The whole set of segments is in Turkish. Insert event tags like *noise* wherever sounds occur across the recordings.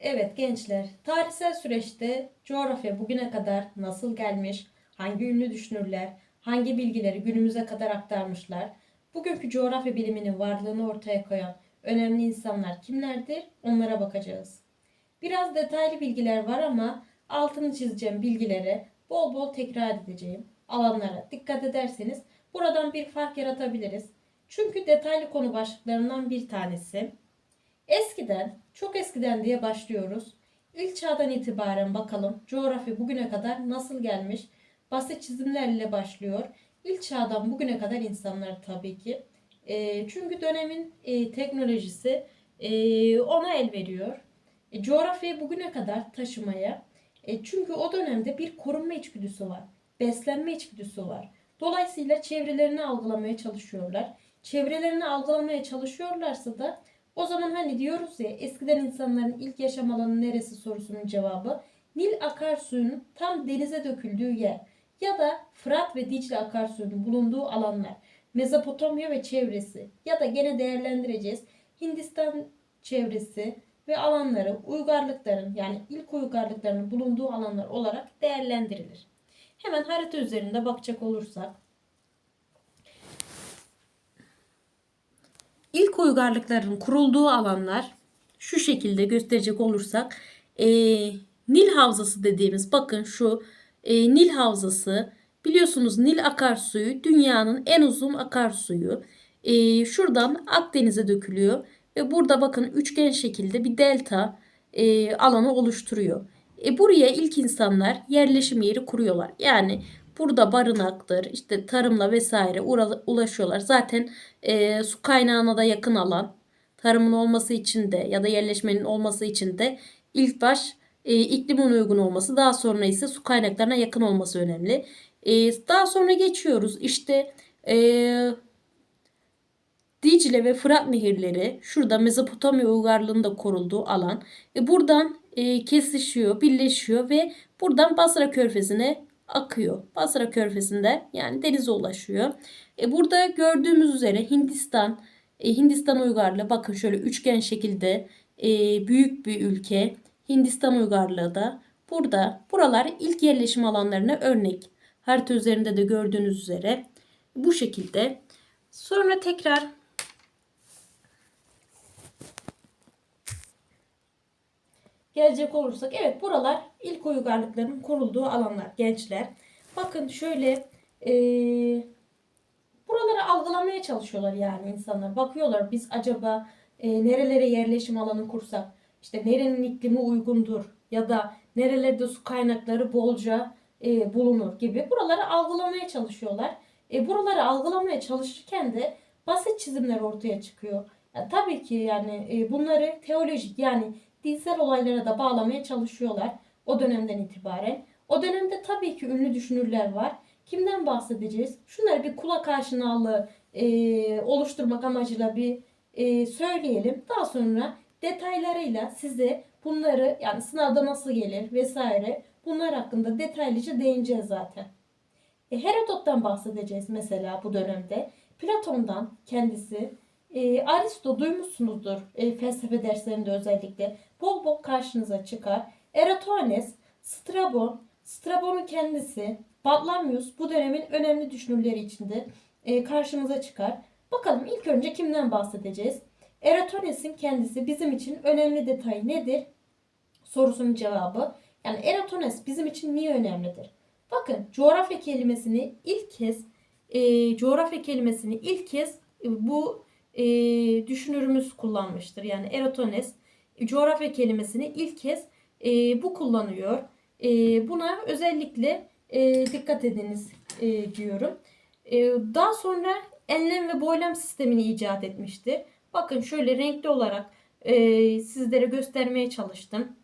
Evet gençler, tarihsel süreçte coğrafya bugüne kadar nasıl gelmiş, hangi ünlü düşünürler, hangi bilgileri günümüze kadar aktarmışlar, bugünkü coğrafya biliminin varlığını ortaya koyan önemli insanlar kimlerdir onlara bakacağız. Biraz detaylı bilgiler var ama altını çizeceğim bilgileri bol bol tekrar edeceğim. Alanlara dikkat ederseniz buradan bir fark yaratabiliriz. Çünkü detaylı konu başlıklarından bir tanesi. Eskiden, çok eskiden diye başlıyoruz. İlk çağdan itibaren bakalım coğrafya bugüne kadar nasıl gelmiş? Basit çizimlerle başlıyor. İlk çağdan bugüne kadar insanlar tabii ki. E, çünkü dönemin e, teknolojisi e, ona el veriyor. E, coğrafyayı bugüne kadar taşımaya. E, çünkü o dönemde bir korunma içgüdüsü var. Beslenme içgüdüsü var. Dolayısıyla çevrelerini algılamaya çalışıyorlar. Çevrelerini algılamaya çalışıyorlarsa da o zaman hani diyoruz ya eskiden insanların ilk yaşam alanı neresi sorusunun cevabı Nil akarsuyunun tam denize döküldüğü yer ya da Fırat ve Dicle akarsuyunun bulunduğu alanlar. Mezopotamya ve çevresi ya da gene değerlendireceğiz Hindistan çevresi ve alanları uygarlıkların yani ilk uygarlıkların bulunduğu alanlar olarak değerlendirilir. Hemen harita üzerinde bakacak olursak İlk uygarlıkların kurulduğu alanlar şu şekilde gösterecek olursak e, Nil Havzası dediğimiz bakın şu e, Nil Havzası biliyorsunuz Nil akarsuyu dünyanın en uzun akarsuyu. E, şuradan Akdeniz'e dökülüyor ve burada bakın üçgen şekilde bir delta e, alanı oluşturuyor. E, buraya ilk insanlar yerleşim yeri kuruyorlar. Yani Burada barınaktır, işte tarımla vesaire ulaşıyorlar. Zaten e, su kaynağına da yakın alan, tarımın olması için de ya da yerleşmenin olması için de ilk baş e, iklimin uygun olması, daha sonra ise su kaynaklarına yakın olması önemli. E, daha sonra geçiyoruz. İşte e, Dicle ve Fırat nehirleri şurada Mezopotamya uygarlığında korulduğu alan. E, buradan e, kesişiyor, birleşiyor ve buradan Basra Körfezi'ne akıyor. Basra Körfezi'nde yani denize ulaşıyor. E burada gördüğümüz üzere Hindistan, e, Hindistan uygarlığı bakın şöyle üçgen şekilde e, büyük bir ülke. Hindistan uygarlığı da burada. Buralar ilk yerleşim alanlarına örnek. Harita üzerinde de gördüğünüz üzere bu şekilde. Sonra tekrar gelecek olursak evet buralar ilk uygarlıkların kurulduğu alanlar gençler. Bakın şöyle e, buraları algılamaya çalışıyorlar yani insanlar. Bakıyorlar biz acaba e, nerelere yerleşim alanı kursak işte nerenin iklimi uygundur ya da nerelerde su kaynakları bolca e, bulunur gibi buraları algılamaya çalışıyorlar. E, buraları algılamaya çalışırken de basit çizimler ortaya çıkıyor. Ya, tabii ki yani e, bunları teolojik yani dinsel olaylara da bağlamaya çalışıyorlar o dönemden itibaren. O dönemde tabii ki ünlü düşünürler var. Kimden bahsedeceğiz? Şunları bir kulak aşinalığı e, oluşturmak amacıyla bir e, söyleyelim. Daha sonra detaylarıyla size bunları yani sınavda nasıl gelir vesaire bunlar hakkında detaylıca değineceğiz zaten. E, Herodot'tan bahsedeceğiz mesela bu dönemde. Platon'dan kendisi, e, Aristo duymuşsunuzdur e, felsefe derslerinde özellikle. Bol bol karşınıza çıkar. Eratosthenes, Strabon, Strabon'un kendisi, Batlamyus bu dönemin önemli düşünürleri içinde e, karşımıza çıkar. Bakalım ilk önce kimden bahsedeceğiz? Eratosthenes'in kendisi bizim için önemli detay nedir? Sorusunun cevabı. Yani Eratosthenes bizim için niye önemlidir? Bakın coğrafya kelimesini ilk kez e, coğrafya kelimesini ilk kez e, bu e, düşünürümüz kullanmıştır. Yani Eratosthenes coğrafya kelimesini ilk kez e, bu kullanıyor. E, buna özellikle e, dikkat ediniz e, diyorum. E, daha sonra enlem ve boylem sistemini icat etmiştir. Bakın şöyle renkli olarak e, sizlere göstermeye çalıştım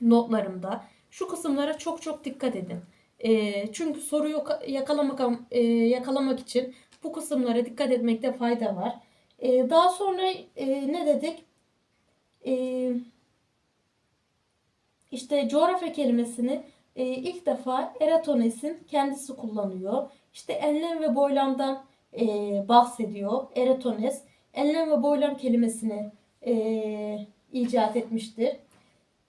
notlarımda. Şu kısımlara çok çok dikkat edin. E, çünkü soruyu yakalamak e, yakalamak için bu kısımlara dikkat etmekte fayda var. E, daha sonra e, ne dedik? E, işte coğrafya kelimesini e, ilk defa Eratosthenes'in kendisi kullanıyor. İşte enlem ve boylamdan e, bahsediyor Eratosthenes. Enlem ve boylam kelimesini e, icat etmiştir.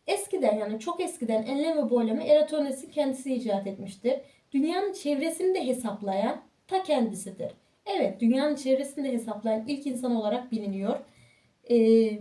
Eskiden yani çok eskiden enlem ve boylama Eratosthenes'in kendisi icat etmiştir. Dünyanın çevresini de hesaplayan ta kendisidir. Evet, dünyanın çevresini de hesaplayan ilk insan olarak biliniyor. Ee,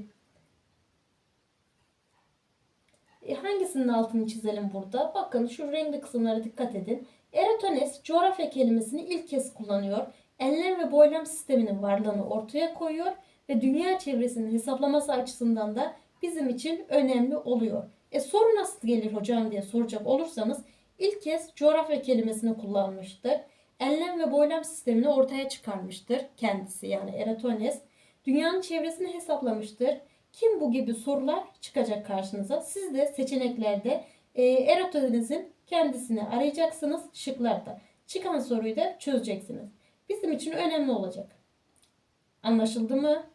e, hangisinin altını çizelim burada? Bakın şu renkli kısımlara dikkat edin. Eratosthenes coğrafya kelimesini ilk kez kullanıyor. Enlem ve boylam sisteminin varlığını ortaya koyuyor ve dünya çevresinin hesaplaması açısından da bizim için önemli oluyor. E soru nasıl gelir hocam diye soracak olursanız ilk kez coğrafya kelimesini kullanmıştır. Enlem ve boylam sistemini ortaya çıkarmıştır kendisi yani Eratosthenes. Dünyanın çevresini hesaplamıştır. Kim bu gibi sorular çıkacak karşınıza? Siz de seçeneklerde e, Eratosthenes'in kendisini arayacaksınız şıklarda. Çıkan soruyu da çözeceksiniz. Bizim için önemli olacak. Anlaşıldı mı?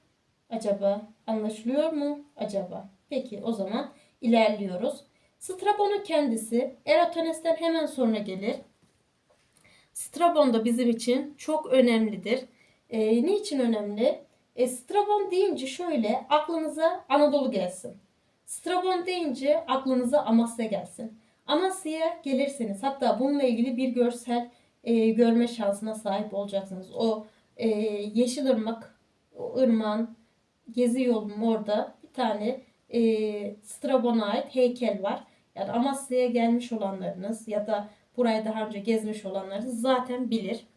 Acaba? Anlaşılıyor mu? Acaba? Peki o zaman ilerliyoruz. Strabon'un kendisi Eratosthenes'ten hemen sonra gelir. Strabon da bizim için çok önemlidir. E, niçin önemli? E, Strabon deyince şöyle aklınıza Anadolu gelsin. Strabon deyince aklınıza Amasya gelsin. Amasya'ya gelirseniz hatta bununla ilgili bir görsel e, görme şansına sahip olacaksınız. O e, Yeşilırmak, o ırmağın gezi yolunun orada bir tane e, Strabon'a ait heykel var. Yani Amasya'ya gelmiş olanlarınız ya da burayı daha önce gezmiş olanlarınız zaten bilir.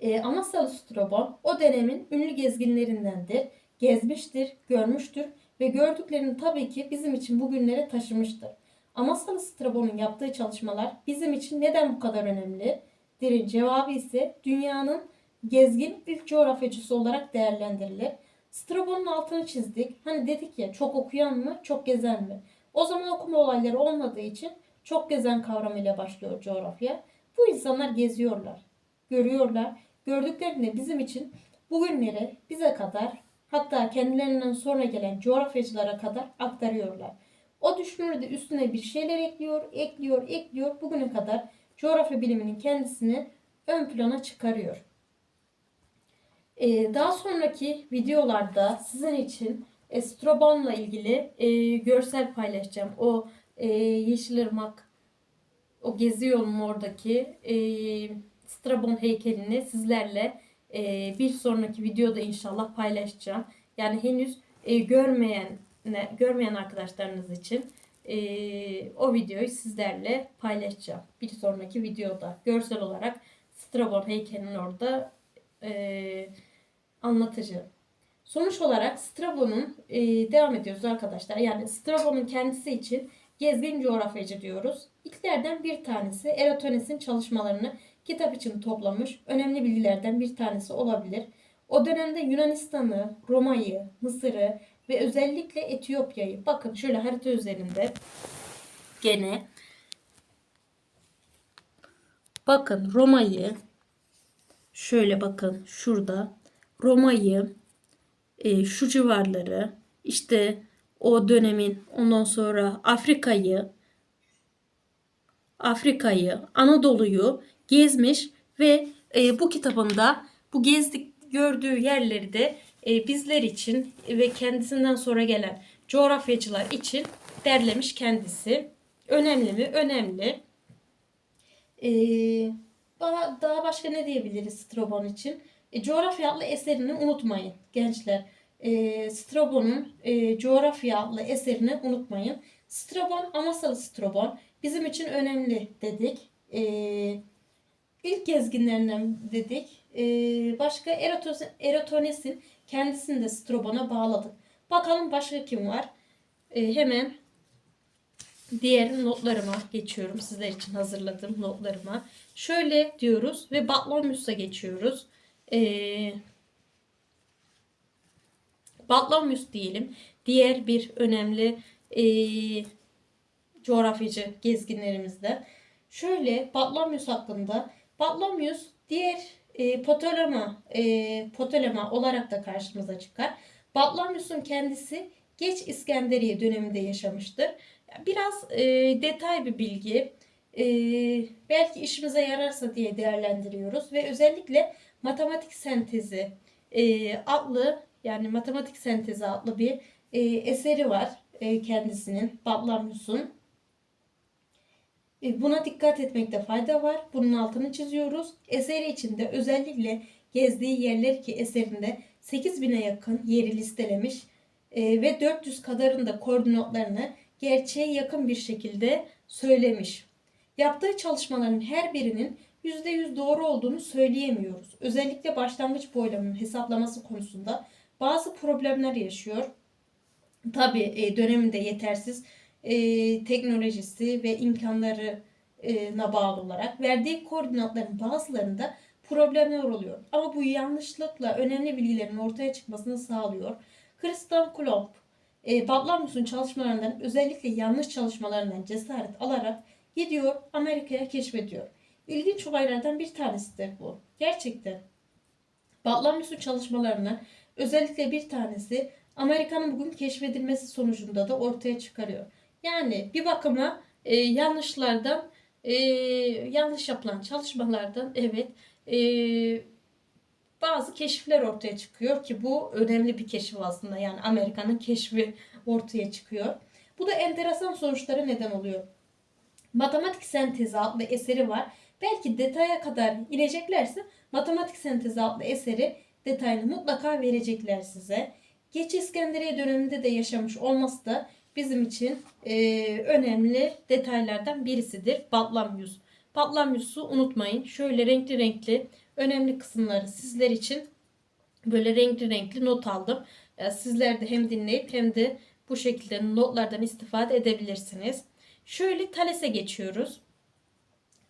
E, Amasyalı Strabon o dönemin ünlü gezginlerindendir. Gezmiştir, görmüştür ve gördüklerini tabii ki bizim için bugünlere taşımıştır. Amasyalı Strabon'un yaptığı çalışmalar bizim için neden bu kadar önemli? Derin cevabı ise dünyanın gezgin ilk coğrafyacısı olarak değerlendirilir. Strabon'un altını çizdik. Hani dedik ya çok okuyan mı, çok gezen mi? O zaman okuma olayları olmadığı için çok gezen kavramıyla başlıyor coğrafya. Bu insanlar geziyorlar, görüyorlar. Gördüklerini bizim için bugünlere, bize kadar hatta kendilerinden sonra gelen coğrafyacılara kadar aktarıyorlar. O düşünür de üstüne bir şeyler ekliyor, ekliyor, ekliyor. Bugüne kadar coğrafya biliminin kendisini ön plana çıkarıyor. Ee, daha sonraki videolarda sizin için e, Strabon'la ilgili e, görsel paylaşacağım. O e, Yeşilırmak, o gezi yolunun oradaki e, Strabon heykelini sizlerle e, bir sonraki videoda inşallah paylaşacağım. Yani henüz e, görmeyen görmeyen arkadaşlarınız için e, o videoyu sizlerle paylaşacağım. Bir sonraki videoda görsel olarak Strabon heykelinin orada e, anlatacağım. Sonuç olarak Strabon'un e, devam ediyoruz arkadaşlar. Yani Strabon'un kendisi için gezgin coğrafyacı diyoruz. İlklerden bir tanesi Eratosthenes'in çalışmalarını kitap için toplamış önemli bilgilerden bir tanesi olabilir. O dönemde Yunanistan'ı, Roma'yı, Mısır'ı ve özellikle Etiyopya'yı bakın şöyle harita üzerinde gene bakın Roma'yı şöyle bakın şurada Roma'yı e, şu civarları işte o dönemin ondan sonra Afrika'yı Afrika'yı Anadolu'yu gezmiş ve e, bu kitabında bu gezdik gördüğü yerleri de e, bizler için ve kendisinden sonra gelen coğrafyacılar için derlemiş kendisi. Önemli mi? Önemli. E, daha, daha başka ne diyebiliriz Strabon için? E, coğrafya adlı eserini unutmayın gençler. E, Strabon'un e, coğrafya adlı eserini unutmayın. Strabon, Amasyalı Strabon bizim için önemli dedik. E, ilk gezginlerinden dedik. E, başka Eratos, Eratosthenes'in kendisini de Strabon'a bağladık. Bakalım başka kim var? E, hemen diğer notlarıma geçiyorum. Sizler için hazırladığım notlarıma. Şöyle diyoruz ve Batlamyus'a geçiyoruz. Ee, Batlamyus diyelim. Diğer bir önemli e, coğrafyacı gezginlerimizden. Şöyle Batlamyus hakkında Batlamyus diğer e, Ptolema, e, Ptolema olarak da karşımıza çıkar. Batlamyus'un kendisi geç İskenderiye döneminde yaşamıştır. Biraz e, detay bir bilgi. E, belki işimize yararsa diye değerlendiriyoruz ve özellikle matematik sentezi e, adlı yani matematik sentezi adlı bir e, eseri var. e, kendisinin Batlamyus'un. E, Buna dikkat etmekte fayda var. Bunun altını çiziyoruz. Eseri içinde özellikle gezdiği yerler ki eserinde 8000'e yakın yeri listelemiş e, ve 400 kadarın da koordinatlarını gerçeğe yakın bir şekilde söylemiş. Yaptığı çalışmaların her birinin %100 doğru olduğunu söyleyemiyoruz. Özellikle başlangıç boylamının hesaplaması konusunda bazı problemler yaşıyor. Tabi e, döneminde yetersiz e, teknolojisi ve imkanlarına bağlı olarak verdiği koordinatların bazılarında problemler oluyor. Ama bu yanlışlıkla önemli bilgilerin ortaya çıkmasını sağlıyor. Christian Kolomb, e, Batlamyus'un çalışmalarından özellikle yanlış çalışmalarından cesaret alarak gidiyor Amerika'ya keşfediyor. İlginç olaylardan bir tanesidir bu. Gerçekten. Batlamyus'un çalışmalarından özellikle bir tanesi Amerika'nın bugün keşfedilmesi sonucunda da ortaya çıkarıyor. Yani bir bakıma e, yanlışlardan, e, yanlış yapılan çalışmalardan evet e, bazı keşifler ortaya çıkıyor ki bu önemli bir keşif aslında. Yani Amerika'nın keşfi ortaya çıkıyor. Bu da enteresan sonuçlara neden oluyor. Matematik Sentezi adlı eseri var. Belki detaya kadar ineceklerse Matematik Sentezi adlı eseri detayını mutlaka verecekler size. Geç İskenderiye döneminde de yaşamış olması da bizim için e, önemli detaylardan birisidir. Batlamyus. Batlamyus'u unutmayın. Şöyle renkli renkli önemli kısımları sizler için böyle renkli renkli not aldım. E, sizler de hem dinleyip hem de bu şekilde notlardan istifade edebilirsiniz. Şöyle Thales'e geçiyoruz.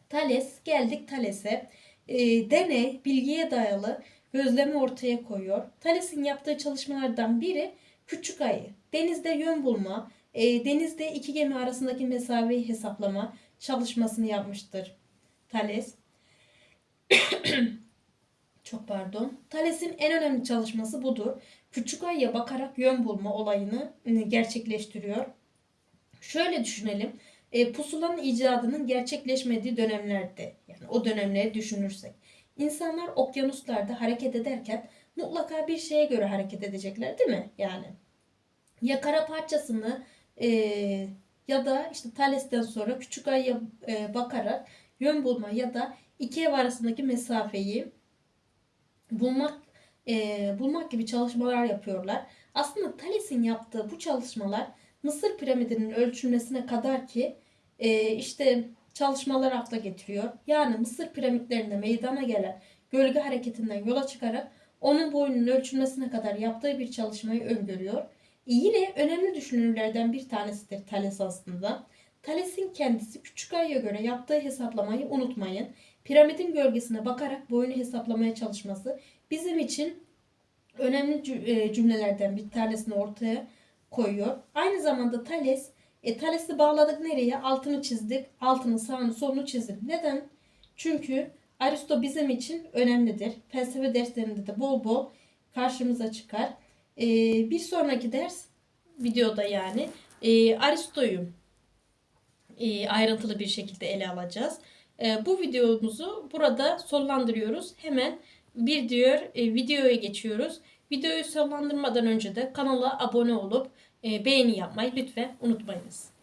Thales, geldik Thales'e. E, deney, bilgiye dayalı gözlemi ortaya koyuyor. Thales'in yaptığı çalışmalardan biri küçük ayı. Denizde yön bulma, e, denizde iki gemi arasındaki mesafeyi hesaplama çalışmasını yapmıştır Thales. *coughs* Çok pardon. Thales'in en önemli çalışması budur. Küçük ayıya bakarak yön bulma olayını e, gerçekleştiriyor. Şöyle düşünelim. E, pusulanın icadının gerçekleşmediği dönemlerde yani o dönemleri düşünürsek insanlar okyanuslarda hareket ederken mutlaka bir şeye göre hareket edecekler değil mi? Yani ya kara parçasını e, ya da işte Thales'ten sonra küçük ayıya e, bakarak yön bulma ya da iki ev arasındaki mesafeyi bulmak e, bulmak gibi çalışmalar yapıyorlar. Aslında Thales'in yaptığı bu çalışmalar Mısır piramidinin ölçülmesine kadar ki e, işte çalışmalar akla getiriyor. Yani Mısır piramitlerinde meydana gelen gölge hareketinden yola çıkarak onun boyunun ölçülmesine kadar yaptığı bir çalışmayı öngörüyor. E, yine önemli düşünürlerden bir tanesidir Thales aslında. Thales'in kendisi küçük ayıya göre yaptığı hesaplamayı unutmayın. Piramidin gölgesine bakarak boyunu hesaplamaya çalışması bizim için önemli e, cümlelerden bir tanesini ortaya koyuyor. Aynı zamanda Thales, e, Thales'i bağladık nereye? Altını çizdik. Altını, sağını, solunu çizdik. Neden? Çünkü Aristo bizim için önemlidir. Felsefe derslerinde de bol bol karşımıza çıkar. E, bir sonraki ders videoda yani e, Aristo'yu e, ayrıntılı bir şekilde ele alacağız. E, bu videomuzu burada sonlandırıyoruz. Hemen bir diğer e, videoya geçiyoruz. Videoyu sonlandırmadan önce de kanala abone olup e, beğeni yapmayı lütfen unutmayınız.